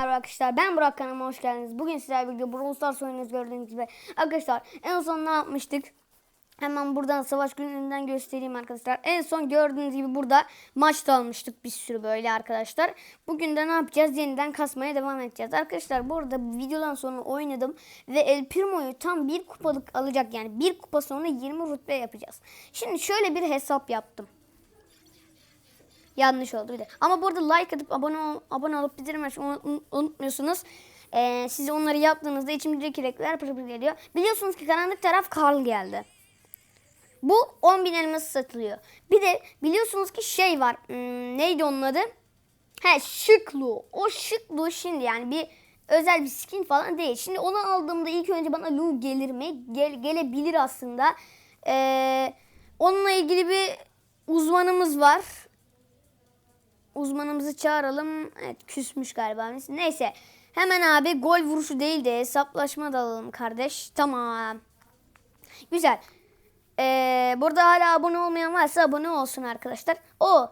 Merhaba arkadaşlar ben Burak kanalıma hoş geldiniz. Bugün sizlerle birlikte Brawl Stars oynuyoruz gördüğünüz gibi. Arkadaşlar en son ne yapmıştık? Hemen buradan savaş günlerinden göstereyim arkadaşlar. En son gördüğünüz gibi burada maç da almıştık bir sürü böyle arkadaşlar. Bugün de ne yapacağız? Yeniden kasmaya devam edeceğiz. Arkadaşlar bu arada videodan sonra oynadım ve El Primo'yu tam bir kupalık alacak yani bir kupa sonra 20 rütbe yapacağız. Şimdi şöyle bir hesap yaptım. Yanlış oldu bir de. Ama burada like atıp abone ol, abone olup bildirim unutmuyorsunuz. Ee, siz onları yaptığınızda içimdeki renkler pır pır geliyor. Biliyorsunuz ki karanlık taraf Karl geldi. Bu 10.000 elması satılıyor. Bir de biliyorsunuz ki şey var. Hmm, neydi onun adı? He şıklu. O şıklu şimdi yani bir özel bir skin falan değil. Şimdi onu aldığımda ilk önce bana Lu gelir mi? Gel, gelebilir aslında. Ee, onunla ilgili bir uzmanımız var uzmanımızı çağıralım. Evet küsmüş galiba. Neyse. Hemen abi gol vuruşu değil de hesaplaşma da alalım kardeş. Tamam. Güzel. Ee, burada hala abone olmayan varsa abone olsun arkadaşlar. O.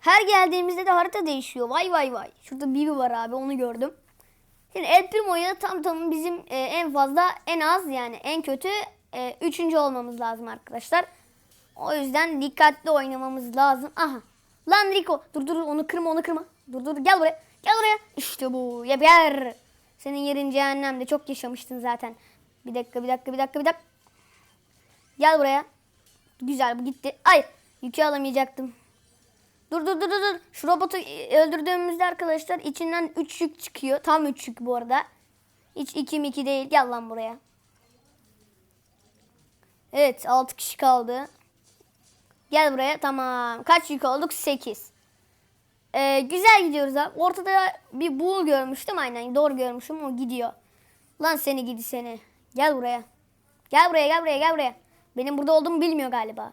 Her geldiğimizde de harita değişiyor. Vay vay vay. Şurada Bibi var abi onu gördüm. Şimdi El Primo'ya tam tam bizim e, en fazla en az yani en kötü e, üçüncü olmamız lazım arkadaşlar. O yüzden dikkatli oynamamız lazım. Aha. Lan Rico. Dur dur onu kırma onu kırma. Dur dur gel buraya. Gel buraya. İşte bu. Yeper. Senin yerin cehennemde. Çok yaşamıştın zaten. Bir dakika bir dakika bir dakika bir dakika. Gel buraya. Güzel bu gitti. Ay yükü alamayacaktım. Dur dur dur dur. Şu robotu öldürdüğümüzde arkadaşlar içinden 3 yük çıkıyor. Tam 3 yük bu arada. Hiç 2 mi 2 değil. Gel lan buraya. Evet 6 kişi kaldı. Gel buraya. Tamam. Kaç yük olduk? 8. Ee, güzel gidiyoruz abi. Ortada bir buğul görmüştüm. Aynen doğru görmüşüm. O gidiyor. Lan seni gidi seni. Gel buraya. Gel buraya gel buraya gel buraya. Benim burada olduğumu bilmiyor galiba.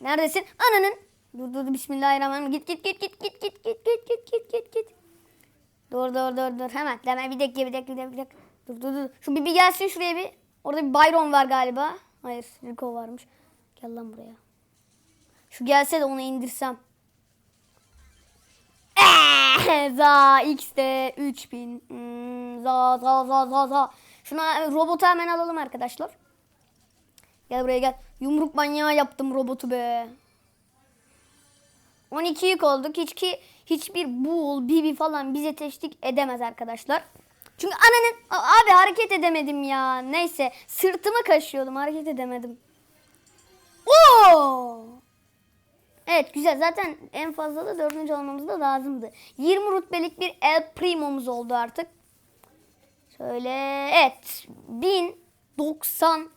Neredesin? Ananın. Dur dur. Bismillahirrahmanirrahim. Git git git git git git git git git git git git. Dur dur dur dur. Hemen hemen bir dakika bir dakika. bir dakika. Dur dur dur. Şu bir, bir gelsin şuraya bir. Orada bir Byron var galiba. Hayır Rico varmış. Gel lan buraya. Şu gelse de onu indirsem. Za X'de 3000. Hmm, za za za za za. Şuna robotu hemen alalım arkadaşlar. Gel buraya gel. Yumruk manyağı yaptım robotu be. 12 yük olduk. Hiç ki hiçbir bull, bibi falan bize teşvik edemez arkadaşlar. Çünkü ananın abi hareket edemedim ya. Neyse sırtımı kaşıyordum hareket edemedim. Oo! Evet güzel zaten en fazla da dördüncü olmamız da lazımdı. 20 rütbelik bir El Primo'muz oldu artık. Şöyle evet 1090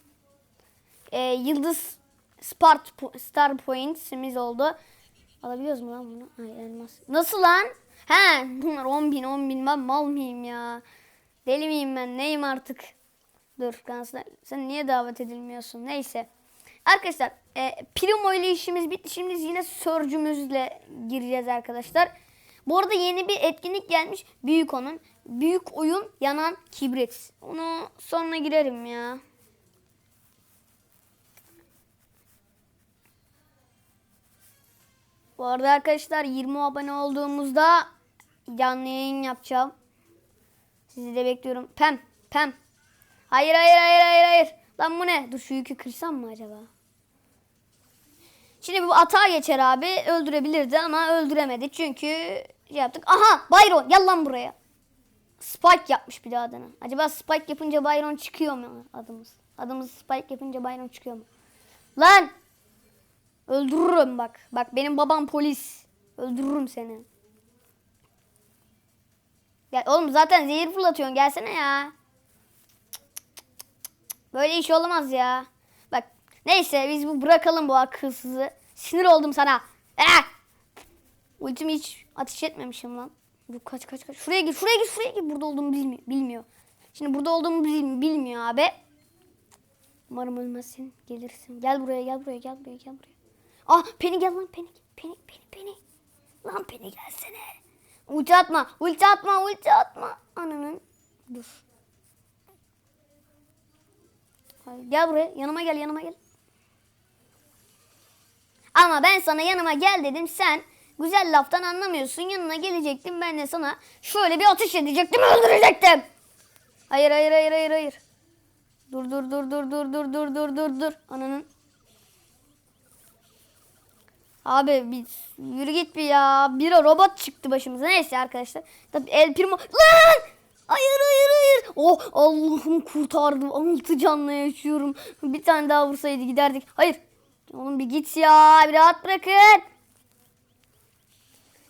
e, yıldız Spart Star Points'imiz oldu. Alabiliyoruz mu lan bunu? Hayır elmas. Nasıl lan? He bunlar 10 bin 10 bin ben mal mıyım ya? Deli miyim ben neyim artık? Dur Gansler sen niye davet edilmiyorsun? Neyse. Arkadaşlar e, Primo ile işimiz bitti. Şimdi yine sörcümüzle gireceğiz arkadaşlar. Bu arada yeni bir etkinlik gelmiş. Büyük onun. Büyük oyun yanan kibrit. Onu sonra girerim ya. Bu arada arkadaşlar 20 abone olduğumuzda canlı yayın yapacağım. Sizi de bekliyorum. Pem, pem. Hayır, hayır, hayır, hayır, hayır. Lan bu ne? Dur şu yükü kırsam mı acaba? Şimdi bu atağa geçer abi. Öldürebilirdi ama öldüremedi. Çünkü şey yaptık. Aha Byron gel lan buraya. Spike yapmış bir de adını. Acaba Spike yapınca Byron çıkıyor mu adımız? Adımız Spike yapınca Byron çıkıyor mu? Lan! Öldürürüm bak. Bak benim babam polis. Öldürürüm seni. Gel oğlum zaten zehir fırlatıyorsun. Gelsene ya. Böyle iş olmaz ya. Bak neyse biz bu bırakalım bu akılsızı. Sinir oldum sana. Eh! Ultimi hiç ateş etmemişim lan. Dur kaç kaç kaç. Şuraya gir şuraya gir şuraya gir. Burada olduğumu bilmiyor. bilmiyor. Şimdi burada olduğumu bil- bilmiyor abi. Umarım ölmezsin. Gelirsin. Gel buraya gel buraya gel buraya gel buraya. Ah Penny gel lan Penny. Penny Penny Penny. Lan Penny gelsene. Ulti atma. Ulti atma. Ulti atma. Ananın. Dur. Gel buraya. Yanıma gel yanıma gel. Ama ben sana yanıma gel dedim. Sen Güzel laftan anlamıyorsun. Yanına gelecektim ben de sana şöyle bir ateş edecektim öldürecektim. Hayır hayır hayır hayır hayır. Dur dur dur dur dur dur dur dur dur dur. Ananın. Abi bir yürü git bir ya. Bir robot çıktı başımıza. Neyse arkadaşlar. Tabii El Primo. Lan! Hayır hayır hayır. Oh Allah'ım kurtardım. Altı canla yaşıyorum. Bir tane daha vursaydı giderdik. Hayır. Oğlum bir git ya. Bir rahat bırakın.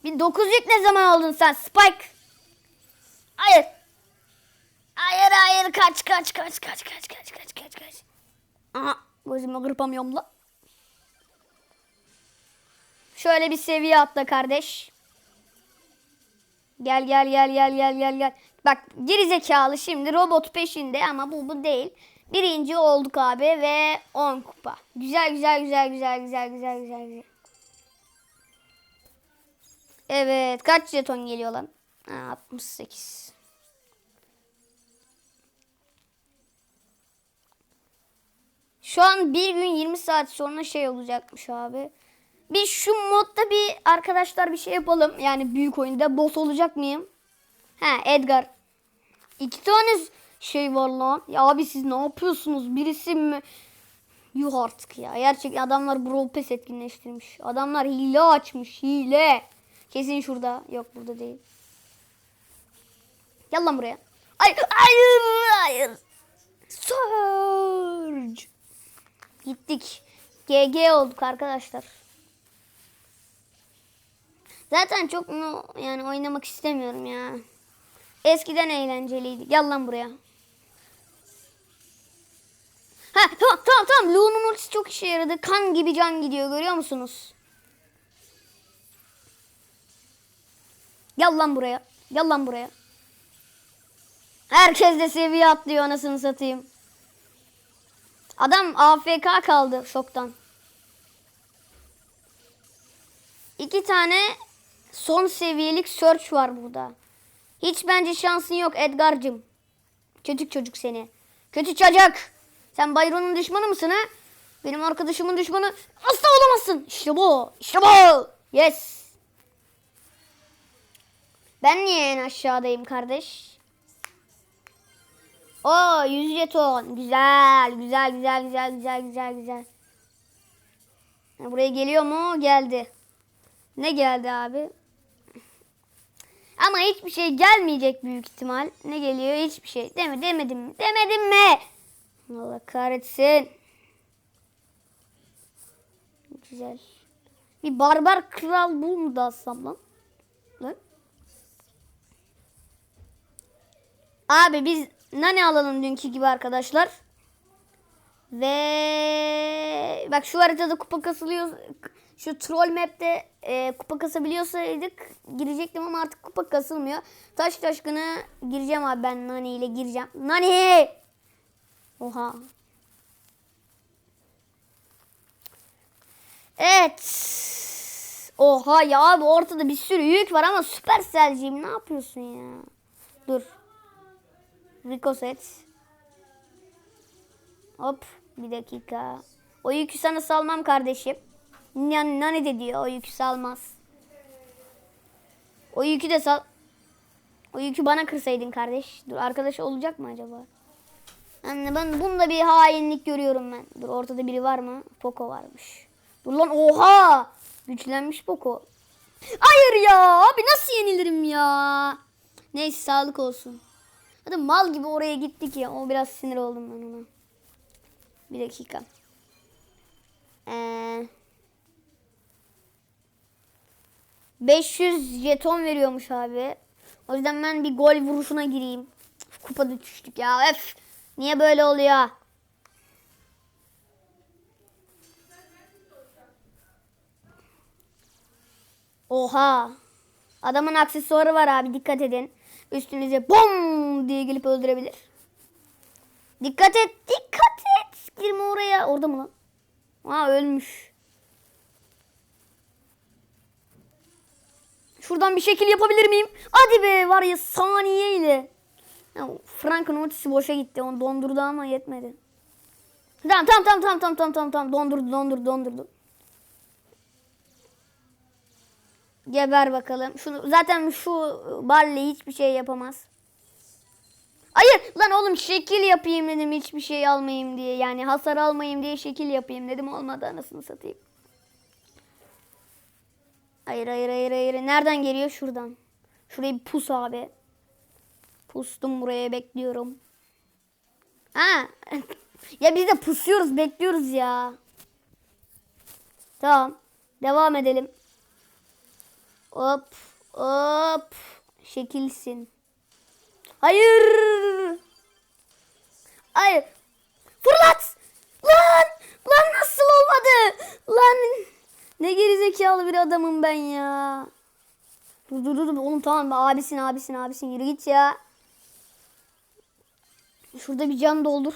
Bir dokuz yük ne zaman aldın sen Spike? Hayır. Hayır hayır kaç kaç kaç kaç kaç kaç kaç kaç kaç. Aha gözüme kırpamıyorum la. Şöyle bir seviye atla kardeş. Gel gel gel gel gel gel gel. Bak geri zekalı şimdi robot peşinde ama bu bu değil. Birinci olduk abi ve 10 kupa. Güzel güzel güzel güzel güzel güzel güzel güzel. Evet kaç jeton geliyor lan? Ha, 68. Şu an bir gün 20 saat sonra şey olacakmış abi. Bir şu modda bir arkadaşlar bir şey yapalım. Yani büyük oyunda boss olacak mıyım? Ha Edgar. İki tane şey var lan. Ya abi siz ne yapıyorsunuz? Birisi mi? Yuh artık ya. Gerçekten adamlar Brawl Pass etkinleştirmiş. Adamlar hile açmış. Hile. Kesin şurada. Yok burada değil. Gel lan buraya. Ay, hayır hayır. Surge. Gittik. GG olduk arkadaşlar. Zaten çok mu yani oynamak istemiyorum ya. Eskiden eğlenceliydi. Gel lan buraya. Tamam tamam tamam. Lu'nun ultisi çok işe yaradı. Kan gibi can gidiyor görüyor musunuz? Gel buraya. Gel buraya. Herkes de seviye atlıyor anasını satayım. Adam AFK kaldı şoktan. İki tane son seviyelik search var burada. Hiç bence şansın yok Edgar'cım. Kötü çocuk seni. Kötü çocuk. Sen Bayron'un düşmanı mısın ha? Benim arkadaşımın düşmanı asla olamazsın. İşte bu. İşte bu. Yes. Ben niye en aşağıdayım kardeş? O 100 jeton. Güzel. Güzel güzel güzel güzel güzel güzel. Buraya geliyor mu? Geldi. Ne geldi abi? Ama hiçbir şey gelmeyecek büyük ihtimal. Ne geliyor? Hiçbir şey. Deme demedim mi? Demedim mi? Allah kahretsin. Güzel. Bir barbar kral bul mu da alsam lan? Lan. Abi biz nane alalım dünkü gibi arkadaşlar. Ve bak şu haritada kupa kasılıyor. Şu troll map'te e, kupa kasabiliyorsaydık girecektim ama artık kupa kasılmıyor. Taş taşkına gireceğim abi ben Nani ile gireceğim. Nani! Oha. Evet. Oha ya abi ortada bir sürü yük var ama Supercell'ciyim ne yapıyorsun ya? Dur. Rico set. Hop bir dakika. O yükü sana salmam kardeşim. Yani nane de diyor o yükü salmaz. O yükü de sal. O yükü bana kırsaydın kardeş. Dur arkadaş olacak mı acaba? Yani ben bunda bir hainlik görüyorum ben. Dur ortada biri var mı? Poco varmış. Dur lan oha! Güçlenmiş Poco. Hayır ya abi nasıl yenilirim ya? Neyse sağlık olsun. Hadi mal gibi oraya gittik ya. O biraz sinir oldum ben ona. Bir dakika. Ee, 500 jeton veriyormuş abi. O yüzden ben bir gol vuruşuna gireyim. Kupada düştük ya. Öf. Niye böyle oluyor? Oha. Adamın aksesuarı var abi dikkat edin. Üstünüze bom diye gelip öldürebilir. Dikkat et, dikkat et. Girme oraya. Orada mı lan? Aa ölmüş. Şuradan bir şekil yapabilir miyim? Hadi be var ya saniyeyle. Ya, Frank'ın ultisi boşa gitti. Onu dondurdu ama yetmedi. Tamam tamam tamam tamam tamam tamam tamam tamam dondurdu dondurdu dondurdu. Geber bakalım. Şunu zaten şu Barley hiçbir şey yapamaz. Hayır lan oğlum şekil yapayım dedim hiçbir şey almayayım diye. Yani hasar almayayım diye şekil yapayım dedim olmadı anasını satayım. Hayır hayır hayır hayır. Nereden geliyor? Şuradan. Şuraya bir pus abi. Pustum buraya bekliyorum. Ha. ya biz de pusuyoruz bekliyoruz ya. Tamam. Devam edelim. Hop hop. Şekilsin. Hayır. Hayır. Fırlat. Lan. Lan nasıl olmadı? Lan. Ne gerizekalı bir adamım ben ya. Dur dur dur. Oğlum tamam abisin abisin abisin yürü git ya. Şurada bir can doldur.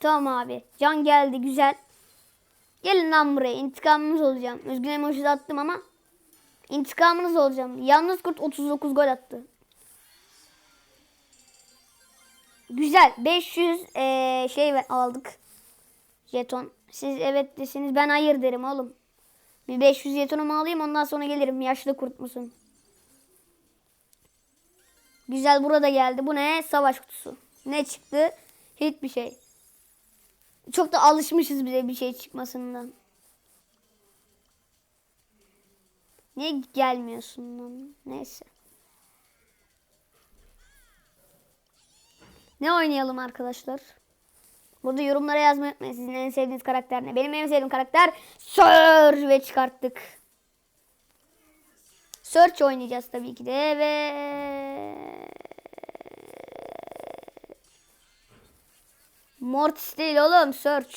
Tamam abi. Can geldi güzel. Gelin lan buraya. İntikamınız olacağım. Özgün emoji attım ama. İntikamınız olacağım. Yalnız kurt 39 gol attı. Güzel. 500 eee, şey aldık. Jeton. Siz evet desiniz ben hayır derim oğlum. Bir 500 jetonumu alayım ondan sonra gelirim. Yaşlı kurt musun? Güzel burada geldi. Bu ne? Savaş kutusu. Ne çıktı? Hiçbir şey. Çok da alışmışız bize bir şey çıkmasından. Niye gelmiyorsun lan? Neyse. Ne oynayalım arkadaşlar? Burada yorumlara yazmayı unutmayın. Sizin en sevdiğiniz karakter ne? Benim en sevdiğim karakter Sir ve çıkarttık. Search oynayacağız tabii ki de ve Mortis değil oğlum Search.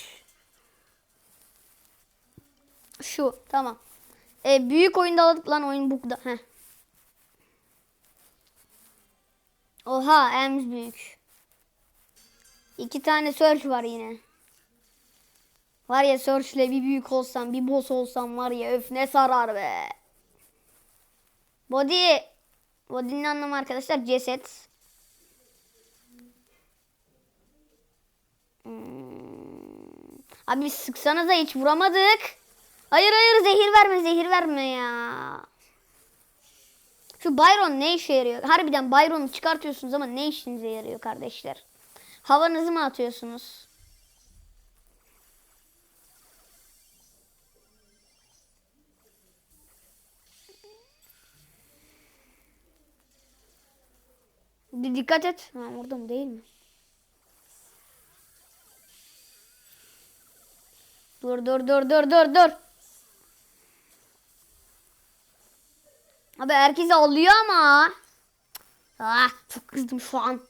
Şu tamam. E, büyük oyunda aldık lan oyun bugda. Heh. Oha en büyük. İki tane search var yine. Var ya search ile bir büyük olsam bir boss olsam var ya öf ne sarar be. Body. Body'nin anlamı arkadaşlar ceset. Hmm. Abi sıksanıza hiç vuramadık. Hayır hayır zehir verme zehir verme ya. Şu Byron ne işe yarıyor? Harbiden Byron'u çıkartıyorsunuz ama ne işinize yarıyor kardeşler? Havanızı mı atıyorsunuz? Dikkat et. Ha, orada mı değil mi? Dur dur dur dur dur dur. Abi herkes alıyor ama. Ah çok kızdım şu an.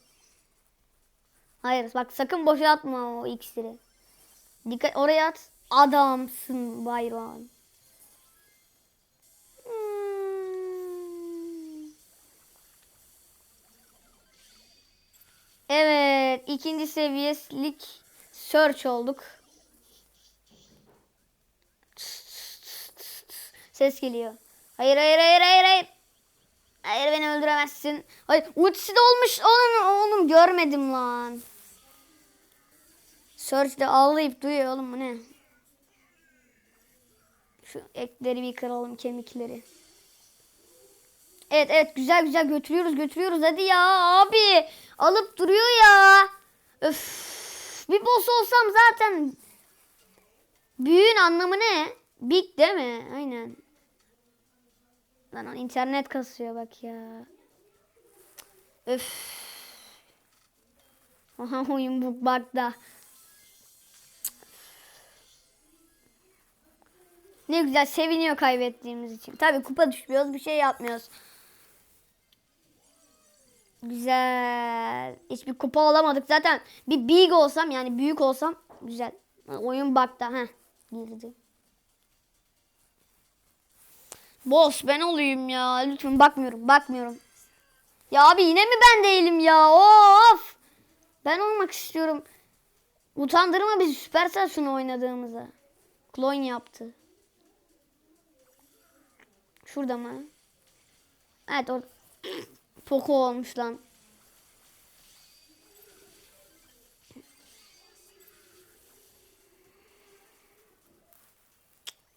Hayır bak sakın boşa atma o iksiri. Dikkat oraya at. Adamsın Bayron. Hmm. Evet ikinci seviyelik search olduk. Ses geliyor. Hayır hayır hayır hayır hayır. Hayır beni öldüremezsin. Hayır ultisi de olmuş. Oğlum, oğlum görmedim lan. Search de ağlayıp duyuyor oğlum bu ne? Şu ekleri bir kıralım kemikleri. Evet evet güzel güzel götürüyoruz götürüyoruz hadi ya abi. Alıp duruyor ya. Öf. Bir boss olsam zaten büyüğün anlamı ne? Big değil mi? Aynen. Lan internet kasıyor bak ya. Öf. Aha oyun bu bak da. Ne güzel seviniyor kaybettiğimiz için. Tabii kupa düşmüyoruz bir şey yapmıyoruz. Güzel. Hiçbir kupa alamadık. Zaten bir big olsam yani büyük olsam güzel. Oyun bakta. Heh. Girdi. Boss ben olayım ya. Lütfen bakmıyorum. Bakmıyorum. Ya abi yine mi ben değilim ya? Of. Ben olmak istiyorum. Utandırma bizi Supercell şunu oynadığımıza. Klon yaptı. Şurada mı? Evet orada. Poco olmuş lan.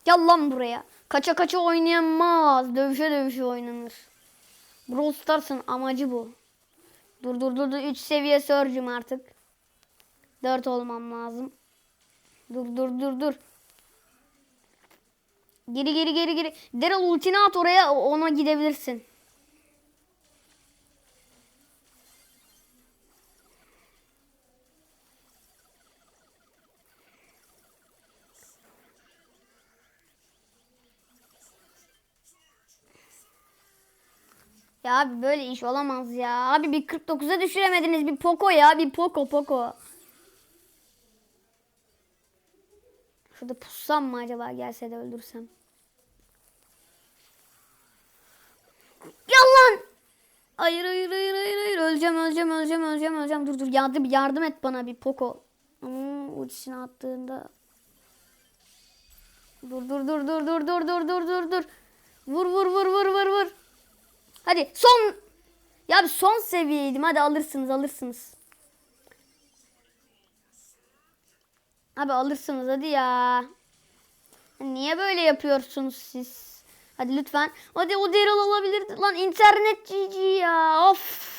Gel buraya. Kaça kaça oynayamaz. Dövüşe dövüşe oynanır. Brawl Stars'ın amacı bu. Dur dur dur dur. 3 seviye Surge'üm artık. 4 olmam lazım. Dur dur dur dur. Geri geri geri geri. Daryl ultini at oraya ona gidebilirsin. Ya abi böyle iş olamaz ya. Abi bir 49'a düşüremediniz. Bir Poco ya. Bir Poco Poco. Şurada pussam mı acaba gelse de öldürsem. Yalan. Hayır hayır hayır hayır hayır. Öleceğim öleceğim öleceğim öleceğim öleceğim. Dur dur yardım yardım et bana bir Poco. Hmm, ultisini attığında. Dur dur dur dur dur dur dur dur dur dur. Vur vur vur vur vur vur. Hadi son. Ya bir son seviyeydim. Hadi alırsınız alırsınız. Abi alırsınız hadi ya. Niye böyle yapıyorsunuz siz? Hadi lütfen. Hadi o Daryl alabilirdi. Lan internet GG ya. Of.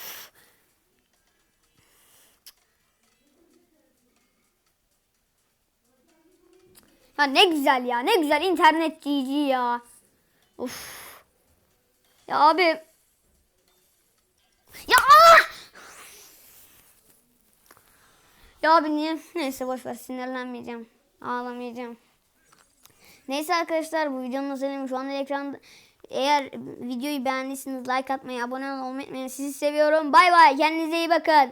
Ya ne güzel ya. Ne güzel internet GG ya. Of. Ya abi. Ya ah! Ya abi niye? Neyse boş ver sinirlenmeyeceğim. Ağlamayacağım. Neyse arkadaşlar bu videonun sonuymuş. Şu anda ekranda eğer videoyu beğendiyseniz like atmayı, abone olmayı unutmayın. Sizi seviyorum. Bay bay. Kendinize iyi bakın.